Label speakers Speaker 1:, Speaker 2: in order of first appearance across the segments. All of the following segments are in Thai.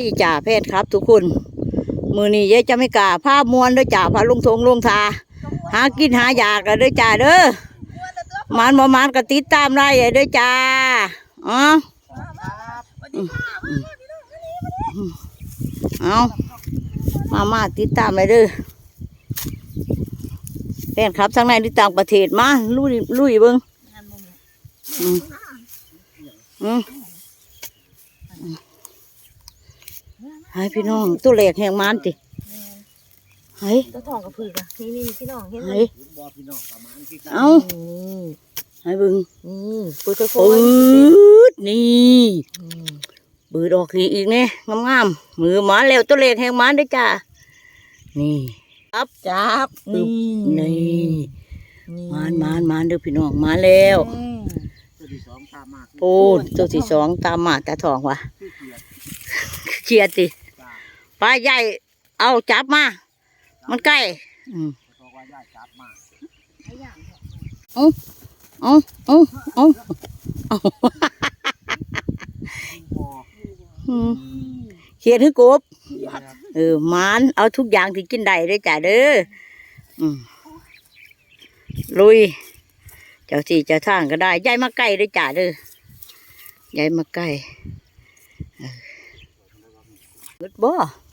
Speaker 1: ดีจ่าเพศครับ ทุกคนมือนี้ยายจะไม่กล้าภามวนเด้วยจ่าพาลุงทงลุงทา หากินหายากกันเด้วยจ่าเด้อมันบ่หมันก็ติดตามได้เด้อจ่าอ๋อเอามามาติดตามเลยเด้อแฟนครับทั้งในที่ต่างประเทศมาลุยลุยเบิ้งอืมอืม ให้พี่น้องตัวเล็กแหงมันติให้
Speaker 2: ตัวทองกับผือกอะนี่นี่พี่น้องเห็นไหม
Speaker 1: ให้
Speaker 3: บ่พี่น้องประมาณที่
Speaker 1: เอาให้เบิ้ง
Speaker 2: นี่ปืดโค้
Speaker 1: ปื
Speaker 2: ง
Speaker 1: ดนี่ปืดออกนี่อีกเนี่ยงามๆมือหมาแล้วตัวเล็กแหงมันเด้อจ้านี่ครับจับ
Speaker 2: นี่
Speaker 1: นี่มานมานมานเด้อพี่น้องมาแล้ว
Speaker 3: ตัวที่สองตามมาก
Speaker 1: พูดตัวที่สองตามมาตาทองว่ะ
Speaker 3: ที่เกียรติ
Speaker 1: เครียดติ
Speaker 3: จ้า
Speaker 1: ปลาใหญ่ เอาจับมา มันใกล้อืม
Speaker 3: เพราะว่าญาติจับมา
Speaker 1: เอาเอาเอาเอา
Speaker 3: พอ
Speaker 1: อืมเขียนให้กบเออหมานเอาทุกอย่างที่กินได้เลยจ้ะเด้ออืมลุย เจ้าที่เจ้าทางก็ได้ยายมาใกล้เลยจ้ะเด้อยายมาใกล้เออเบิดบ่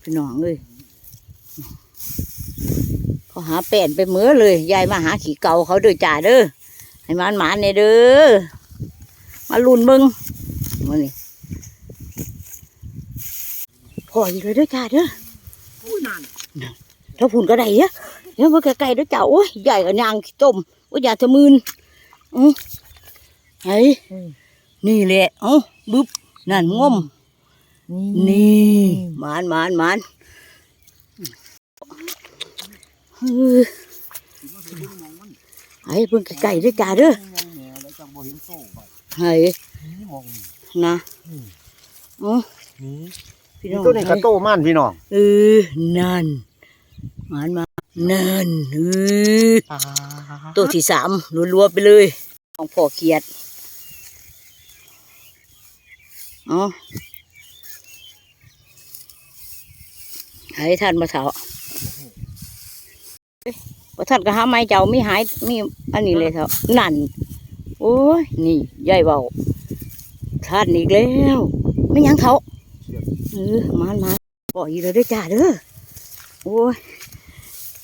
Speaker 1: พี่น้องเลยเขาหาแป้นไปเหมือเลยยายมาหาขี้เก่าเขาเด้อจ้ะเด้อให้มันหมานเนี่ยเด้อมาลุนมึงมานี่พออีกเลยเด้อจ้ะเด้อ
Speaker 3: อุ้ยนั่น
Speaker 1: ถ้าผุนก็ได้เยอะเดี๋ยวมาไกลๆเด้อจ้ะโอ้ยใหญ่กับยางขี้ต้มโอ้ยอย่าทะมืนอือไอ้นี่แหละเอ้าบึ๊บนั่นงม นี่หมานหมานหมานเออไอ้เพิ่งไก่ด้วยจ้าเด้อ
Speaker 3: มองแหน่แล้วจังบ่เห็นโซ่ไป
Speaker 1: ไอ้
Speaker 3: นี่มอง
Speaker 1: นะอ๋อ
Speaker 3: นี่
Speaker 1: พี่น้อง
Speaker 3: ตัวนี้กระโตมันพี่น้อง
Speaker 1: เออนั่นหมานมานั่นเออตัวที่สามรัวๆไปเลยของพ่อเขียดเอ๋อ ให้ท่านมาเถอะพอท่านก็หาไม้เจ้ามีหายมีอันนี้เลยเถอะนั่นโอ้ยนี่ยายเบาท่านอีกแล้วไม่ยังเถอะเออมานมาปล่อยเลยเด้อจ้าเด้อโอ้ย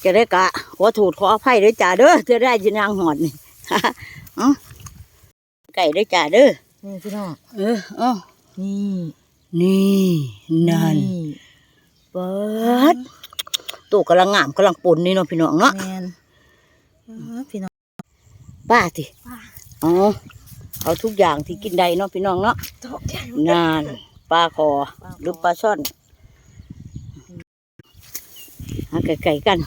Speaker 1: จะได้กะขอโถูดขออภัยเด้อจ้าเด้อจะได้จะนางหอดนี่เอ้าไก่เด้อจ้าเด้อ
Speaker 2: นี่พี่น้อง
Speaker 1: เออเอ้า
Speaker 2: นี่
Speaker 1: นี่ นั่น เปิดตัวกำลังงามกำลังปนนี่เนาะพี่น้องเนาะ
Speaker 2: แมนพี่น้อง
Speaker 1: ป้าติ
Speaker 2: ป้า
Speaker 1: อ๋อเอาทุกอย่างที่กินได้เนาะพี่น้องเนาะ
Speaker 2: ตกใจ
Speaker 1: นานปลาคอหรือปลาช่อนหาไก่ๆกัน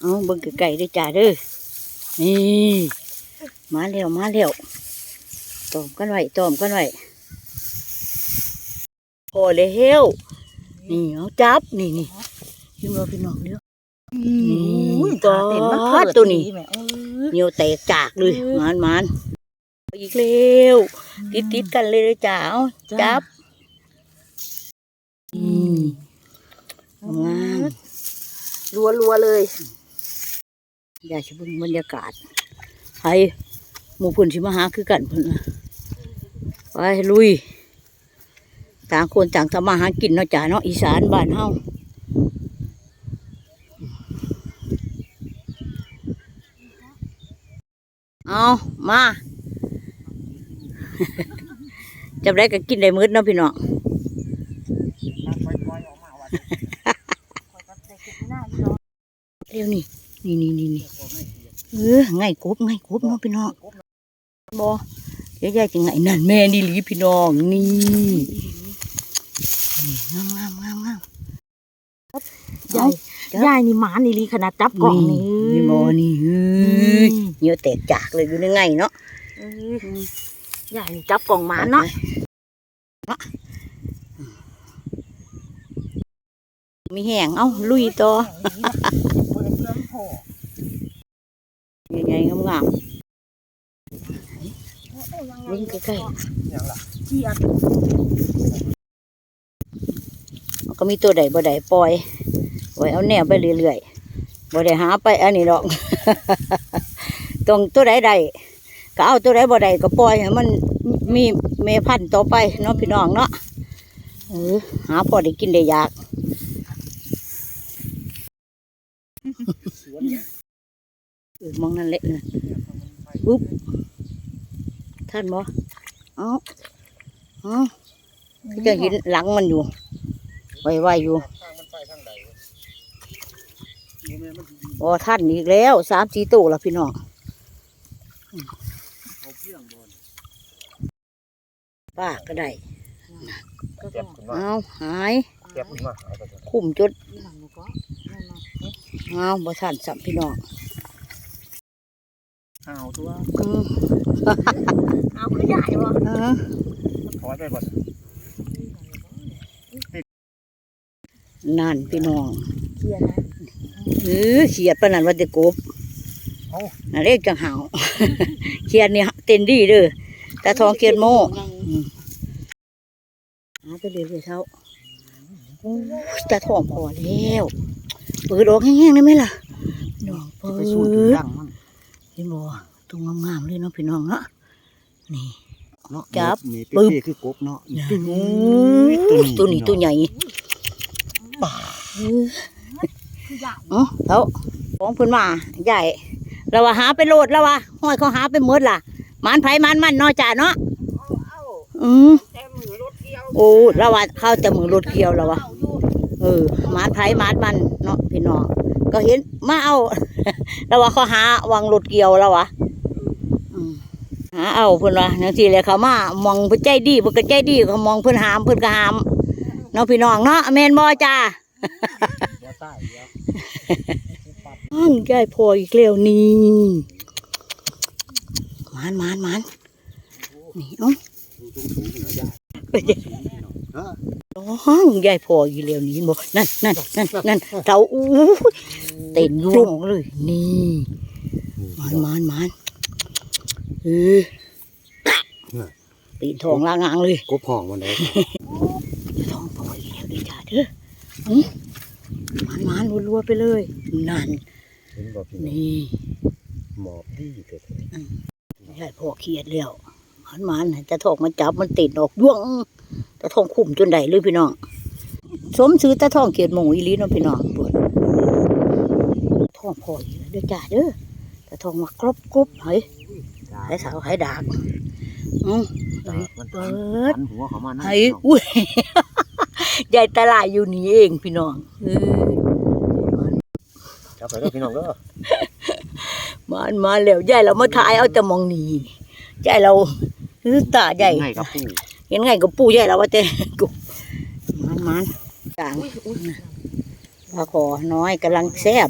Speaker 1: เอาเบิ่งไก่ๆด้วยจ้าเด้อนี่ มาแล้วมาแล้วตอมกันไว้ตอมกันไว้พอแล้วนี่เอาจับนี่นี่พี่น้องพี่น้องเด้อ
Speaker 2: อุ้ย
Speaker 1: ตัว
Speaker 2: ตาเต็มมันเถิด
Speaker 1: ตัวนี้
Speaker 2: ดีแม่เอ้ย
Speaker 1: เหนียวแตกจากเลย
Speaker 2: เออ
Speaker 1: มันมันอีกเร็วติดติดๆกันเลยเลยจ้าเอา
Speaker 2: จ้า
Speaker 1: จับอืมงาม
Speaker 2: รัวรัวๆเลย
Speaker 1: อยากจะเบิ่งบรรยากาศไห้ หมู่เพุ่นสิมาหาคือกันเพุ่นไปลุย ต่างคนต่างทำมาหากินเนาะจ้าเนาะอีสานบ้านเฮาเอามาจำได้ก็กินได้มืดเนาะพี่น้อง
Speaker 3: นักค่อยๆออกมาว่า
Speaker 1: เร็วนี่นี่นี่นี่นี่เออไงกบไงกบเนาะพี่น้อง บอเดี๋ยวยายจะไงนั่นแม่นี่หลีพี่น้องนี่นี่งามงามงามงาม
Speaker 2: ยายยายนี่หมานี่ลีขนาดจับกล่องนี่
Speaker 1: นี่บอนี่เฮ้ยเหนียวแตกจากเลยอยู่ในไงเนาะ
Speaker 2: เอ้ยยายนี่จับกล่องหมาเนาะ
Speaker 1: มีแห้งเอ้าลุยต่อใหญ่ๆงามๆ วิ่งใกล้
Speaker 3: อย่างล่ะ
Speaker 2: เจียด
Speaker 1: ๆมันก็มีตัวใดบ่ใดปล่อยไว้เอาแนวไปเรื่อยๆบ่ได้หาไปอันนี้หรอกตรงตัวใดใดก็เอาตัวใดบ่ใดก็ปล่อยให้มันมีเมพันธุ์ต่อไปเนาะพี่น้องเนาะเออหาพอได้กินได้อยาก
Speaker 3: สวน
Speaker 1: เออมองนั่นแหละนะปุ๊บ ท่านบ่เอ้าเอ้าจะเห็นหลังมันอยู่ไวๆอยู่
Speaker 3: ทางมันไปทางใดวะนี่แม่มันดี
Speaker 1: โอ้ท่านอีกแล้วสามสี่ตัวแล้วพี่น้อง
Speaker 3: เอาเพียงบน
Speaker 1: ป้าก็ได้
Speaker 2: ก็
Speaker 3: เก็
Speaker 2: ต้
Speaker 3: บ
Speaker 2: อง
Speaker 3: ขึ้นมา
Speaker 1: เอาหาย
Speaker 3: เก็บขึ้นมาเอาไปเถอะ
Speaker 1: คุ้มจด
Speaker 2: นี่หลังก็นั่นนะ
Speaker 1: เอาบ่ท่านสัมพี่น้อง
Speaker 3: เอา ตัว
Speaker 1: อืม
Speaker 2: เอาคือใหญ่วะ
Speaker 1: เออ
Speaker 3: ถอยไปบ่
Speaker 1: นั่นพี่น้อง
Speaker 2: เจียดนะ
Speaker 1: เออเขียดปานนั้นว่าจะกบนั่นเรียกจังหาวเขียดนี่เต้นดีเด้อตาทองเขียดโม่หาไปเรื่อยๆเท่าโอ้ยตาทองพอแล้วเปิดออกแห้งๆได้ไหมล่ะน้องเปิ
Speaker 3: ไปสู้ถึง
Speaker 1: ด
Speaker 3: ดังมัน
Speaker 1: เห็นบ่ ตรงงามๆเลยเนาะพี่น้องเนาะนี่
Speaker 3: เนาะ
Speaker 1: จับ
Speaker 3: นี่
Speaker 1: ปึ๊
Speaker 3: เป๊
Speaker 1: บะ
Speaker 3: ๆคือกบเนาะ
Speaker 1: โอ้ยตัวนี้ตัวใหญ่
Speaker 2: คือใหญ่
Speaker 1: เอ๋อเท่าของเพิ่นมาใหญ่เราว่าหาไปโลดแล้วว่าห้อยเขาหาไปหมดล่ะหมันไผหมันมันเนาะจ้าเนาะอืม
Speaker 2: แต่มือรถเกี่ยว
Speaker 1: โอ้เราว่าเข้าแต่มือรถเกี่ยวแล้ววะเออหมันไผหมันมันเนาะพี่น้องก็เห็นมาเอาเราว่าเขาหาวางรถเกี่ยวแล้ววะอืม หาเอาเพิ่อนว่าจังซี่แหละเขามามองเพิ่อนใจดีเพิ่อนก็ใจดีเขามองเพิ่อนหามเพิ่อนก็หามเนาะพี่น้องเนาะแม่นบ่จ้า
Speaker 3: เดี๋ยวใต้เดี๋ยว
Speaker 1: อ้างยายพออีกแล้วนี่มานมานมานนี่เอ้า
Speaker 3: สูงๆหน่อยย่า
Speaker 1: ไปเด้
Speaker 3: สูงๆหน่อ
Speaker 1: งยายพออีกแล้วนี่บ่นั่นนั่นนั่นนั่นเต่าอู้เต้นอยุ่งเลยนี่มานมานมาน ออตีนทองล่างางเลย
Speaker 3: กบห้องวันไหน
Speaker 1: ทองพออีกแล้วดีจ้าเด้ออื้อหมานหมานรัวๆไปเลย นั่น
Speaker 3: เห็นบ่พี่น้อง
Speaker 1: นี่
Speaker 3: หมอบดีเถิด
Speaker 1: ยายพ่อเครียดแล้วหันมาน่ะจะทองมันจับมันติดออกย่วงตะทองคุ้มจนได้เลยพี่น้องสมซื้อตะทองเกียดหมูอีหลีเนาะพี่น้องปวดทองพ่ออีกแล้วเด้อจ้าเด้อตะทองมากรบกรบเฮ้ย ให้สาวให้ดากอือ
Speaker 3: ตามัน
Speaker 1: เปิด
Speaker 3: หันหัวเขามานั่น
Speaker 1: ให้อุ้ยยายตลาดอยู่นี่เองพี่น้องเออ
Speaker 3: จับไปเด้อพี่น้องเด้อ
Speaker 1: มามาแล้วยายเรามาถ่ายเอาแต่มองนี่ยายเราคือตาใหญ่
Speaker 3: ไงครับปู่
Speaker 1: เห็นไงกับปู่ใหญ่แล้วว่าแต่กูมันมันจางปลาขอน้อยกำลังแซ่บ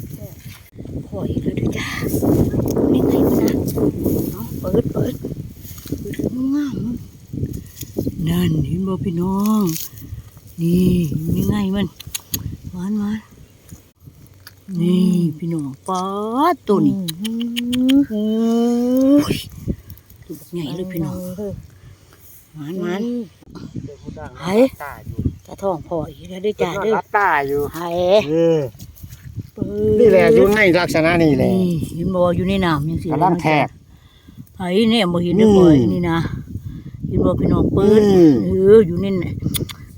Speaker 1: พออีกแล้วเด้วยจ้านี่ไงมันนะ เอาเปิดเปิดเปิดงามนั่นเห็นบ่พี่น้อง นี่นี่ไงมันมันมันนี่พี่น้องปลาตัวนี้โอ้ยตัวบักใหญ่เลยพี่น้องมันมันไอ้
Speaker 3: ตาอยู่
Speaker 1: ตาทองพออีกแล้วเด้วยจ้าเด้อ
Speaker 3: รับตาอยู่
Speaker 1: ไอ้
Speaker 3: เออ
Speaker 1: เปิด
Speaker 3: นี่แหละอยู่ในลักษณะนี้แหละ
Speaker 1: นี่เห็นบ่อยู่ในน้ำยังสิ
Speaker 3: กำลังแทก
Speaker 1: ไอ้เนี่ยบ่เห็นเด้อบ่
Speaker 3: อืม
Speaker 1: นี่นะเห็นบ่พี่น้องเปิด
Speaker 3: อืม
Speaker 1: เอออยู่นี่น่ะ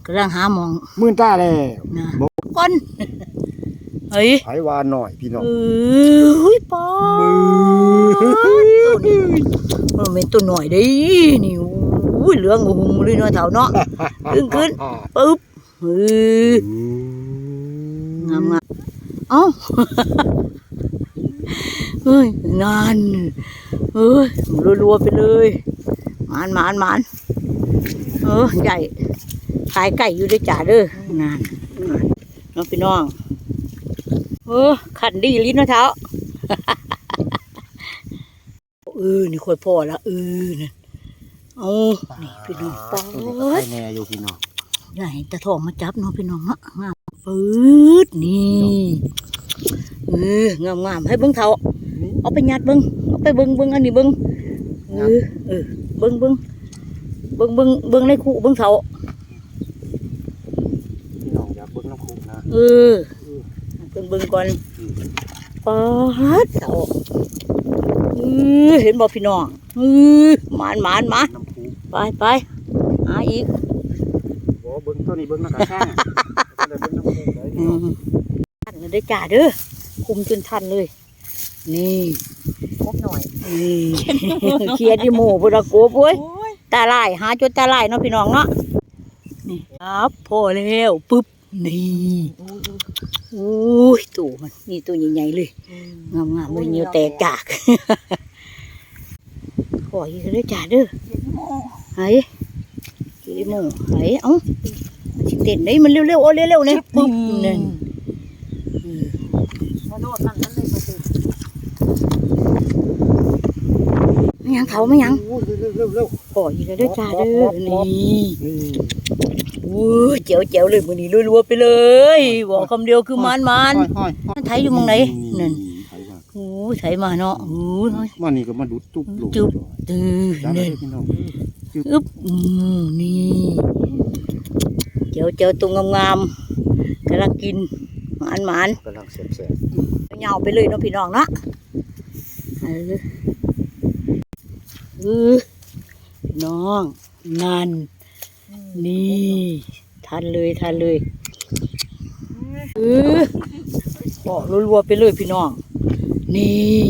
Speaker 1: กำลังหาหมอง
Speaker 3: มื่นตาแล้ว
Speaker 1: นะก้นเฮ้ย
Speaker 3: ไผว่าหน่อยพี่น้อง
Speaker 1: เอ้ยปอตัวนี้มันเป็นตัวหน่อยเด้นี่อุ้ยเหลืองหุ่มเลยเนาะเฒ่าเนาะ ขึ้นขึ้น ปึ๊บเฮ้ยงามงามเอ้า เฮ้ยนานเฮ้ยรัวๆไปเลยหมานหมานหมานเออใหญ่ขายไก่อยู่ด้วยจ่าเด้อนานน้องพี่น้องเออขันดีลิ้นเนาะเท้าเออนี่ค่อยพอละเออนั่นเอานี่พี่น้องปอ
Speaker 3: ตัวนี้ก็
Speaker 1: ด
Speaker 3: ไข่แน่อยู่พี่น้อง
Speaker 1: ใหญ่ตะทองมาจับเนาะพี่น้องเนาะงามปื๊ดนี่ เอองามงามๆให้เบิ่งเท้า
Speaker 3: นี่
Speaker 1: เอาไปยัดเบิ้งเอาไปเบิ้งเบิ้งอันนี้เบิ้งเออเออเบิ้งเบิ้งเบิ้งเบิ้งเบิ้งในคู่เบิ้งเสา
Speaker 3: พี่น้องอยากเบิ่งน้ำคุกนะ
Speaker 1: เออเบิ้งเบิ้งก่อนปาดเสาเออเห็นบ่พี่น้องเออหมานหมานหมา
Speaker 3: น้ำคุก
Speaker 1: ไปไปหาอีก
Speaker 3: บ่เบิ่งตัวนี้เบิ่งนักกระช่างก็เลยเบิ่งน้ำคุกได้
Speaker 1: อืมทันเลยจ่าเด้อ คุมจนทันเลย นี่
Speaker 2: ครบหน่อย
Speaker 1: นี่เคลียร์ที่หมู่บุระโกบเว้ย
Speaker 2: โอ้ย
Speaker 1: ตาลายหาจนตาลายเนาะพี่น้องเนาะนี่ครับพอแล้วปึ๊บนี่อุ้ยตัวมันนี่ตัวใหญ่ๆเลยงามๆเลยเหนียวแตกจากขออีกเลยจ่าเด้อไห้กี่โมงไห้เอ้ามันสิเต้นได้มันเร็วๆโอ้เร็วๆเนี่ยปึ๊บนั่น
Speaker 2: มาโดดนั่นนั่นเลยมาสิ
Speaker 1: ไม่ยัง เขาไม่ยัง
Speaker 3: โอ้ยเร็วเร็วเร็ว
Speaker 1: ขออีกเลยเด้อจ่าเด้อนี่
Speaker 3: นี่
Speaker 1: อู้เจ๋วเจ๋วๆเลยมือนี้รัวๆไปเลยบอกคำเดียวคือมันมัน
Speaker 3: ห้อยห้อย
Speaker 1: ไทยอยู่หมองไหนนั่น
Speaker 3: ไทยว่า
Speaker 1: โอ้ยไถมาเนาะโอ้ย
Speaker 3: มานี่ก็มาดูดตุ๊บลง
Speaker 1: จุ๊บตื้อ
Speaker 3: จ้าเล
Speaker 1: นี่
Speaker 3: ยพี่น้อง
Speaker 1: อึ๊บอืมนี่เจ๋วเจ๋วๆตรงงามๆกำลังกินหมานหมาน
Speaker 3: กำลังแสบ
Speaker 1: ๆเหงาไปเลยเนาะพี่น้องเนาะเออเออพี่น้องนั่นนี่ทันเลยทันเลยเออบอกรัวๆไปเลยพี่น้อง นี่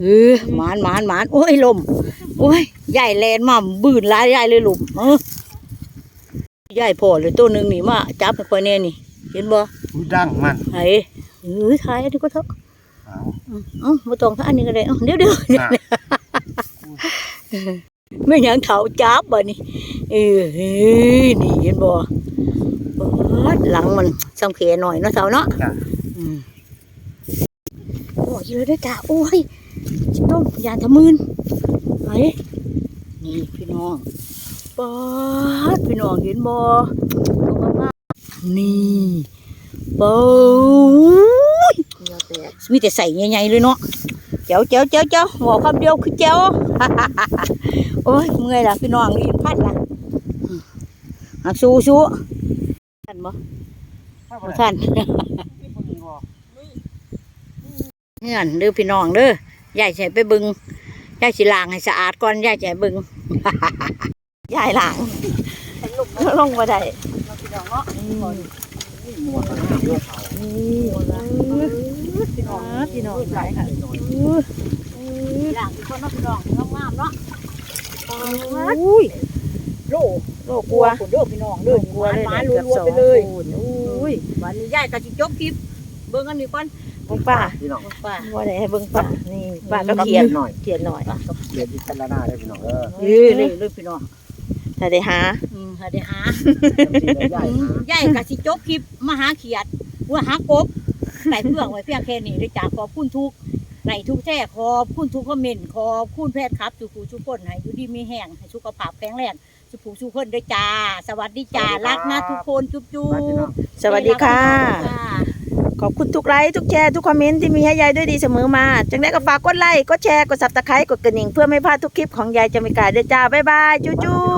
Speaker 1: เออหมานหมานหมานโอ้ยลม โอ้ยใหญ่แลนมาบืนหลายใหญ่เลยลุมเออใหญ่พอเลยตัวหนึ่งนี่มาจับไปค่อยแน่นี่ เห็นบ่
Speaker 3: ๆอุ้ยดังมัน
Speaker 1: ไอ้เออถ่ายอันนี้ก็เถอะ
Speaker 3: เอา
Speaker 1: เอ้ามาตองท่าอันนี้ก็ได้เอ้าเดี๋ยวเดี๋ยว
Speaker 3: น่ะ
Speaker 1: ไม่หยังเถาจับบ่นี่เออเฮ้ยนี่เห็นบ่เปิดหลังมันซ้ำแขนหน่อยเนาะเสาเนาะ
Speaker 3: จ้ะ
Speaker 1: อืมโอ้ยเลยได้อจ้าโอ้ยต้องยานทะมืนไอ้นี่พี่น้องปาดพี่น้องเห็นบ่เอามาๆนี่เป้ย
Speaker 2: เหนียวแตก
Speaker 1: มีแต่ใส่ใหญ่ๆเลยเนาะเจ้าเจ้าเจ้าเจ้าบอกคำเดียวคือเจ้าโอ้ยเมื่อยละพี่น้องรีบพัดละอืมอะสู้สู้ท่านบ่บ่ท่านเงื่อนเด้อพี่น้องเด้อยายใส่ไปบึงยายสิล้างให้สะอาดก่อนยายให้เบึงยายล้างลงมาได้
Speaker 2: พี่น้องเนาะ
Speaker 3: หมวกกันน็อกเลือดเขา
Speaker 2: พี่น้องพี่น้องหลายค่ะ
Speaker 1: ล้างทุกคนเนาะพี่น้องงามๆเนาะ
Speaker 2: อุ้ย
Speaker 1: โล
Speaker 2: โลกลัว
Speaker 1: คนเด้อพี่น้องเด้อกลัวเลยมารัวๆไปเลย
Speaker 2: อุ้ย
Speaker 1: วันนี้ยายก็สิจบคลิปเบิ่งอันนี้ก่อน
Speaker 2: เบิ่งป้า
Speaker 3: พี่น้อง
Speaker 1: ป้า
Speaker 2: ว่าได้ให้เบิ่งป้านี่ป้าก็
Speaker 3: ก็
Speaker 2: เขี
Speaker 3: เขี
Speaker 2: ย
Speaker 3: ย
Speaker 2: น
Speaker 3: นหน่อย
Speaker 2: เขียนหน่อย
Speaker 3: เขียนที่กันละหน้าได้พี่น้องเออ
Speaker 1: เอ้ยเลยเลยพี่น้อง
Speaker 2: ถ้าได้หา
Speaker 1: อืมหาได้หา
Speaker 3: ใหญ่
Speaker 1: ยายก็สิจบคลิปมาหาเขียดว่าหากบ ไหนเพื่องไว้เพียงแค่นี้ได้จากขอบคุณทุกไหนทุกแท้ขอบคุณทุกคอมเมนต์ขอบคุณแพทย์ครับทุกผู้ทุกคนให้อยู่ดีมีแห้งให้สุขภาพแข็งแรงสุขผู้ทุกคนด้วยจ้า สวัสดีจ้ารักนะทุกคนจุ๊บจุ๊
Speaker 3: ไปพี่น้อง
Speaker 2: สวัสดีค่ะ
Speaker 1: จ้า
Speaker 2: ขอบคุณทุกไลค์ทุกแชร์ทุกคอมเมนต์ที่มีให้ยายด้วยดีเสมอมา จังได้ก็ฝากกดไลค์กดแชร์กดซับสไครต์กดกระดิ่งเพื่อไม่พลาดทุกคลิปของยายจะไม่กายเด้อจ้าบ๊ายบายจู้จู้